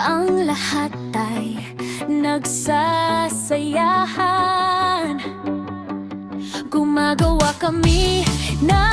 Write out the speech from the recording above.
Ang lahat ay nagsasayahan. Gumagawa kami na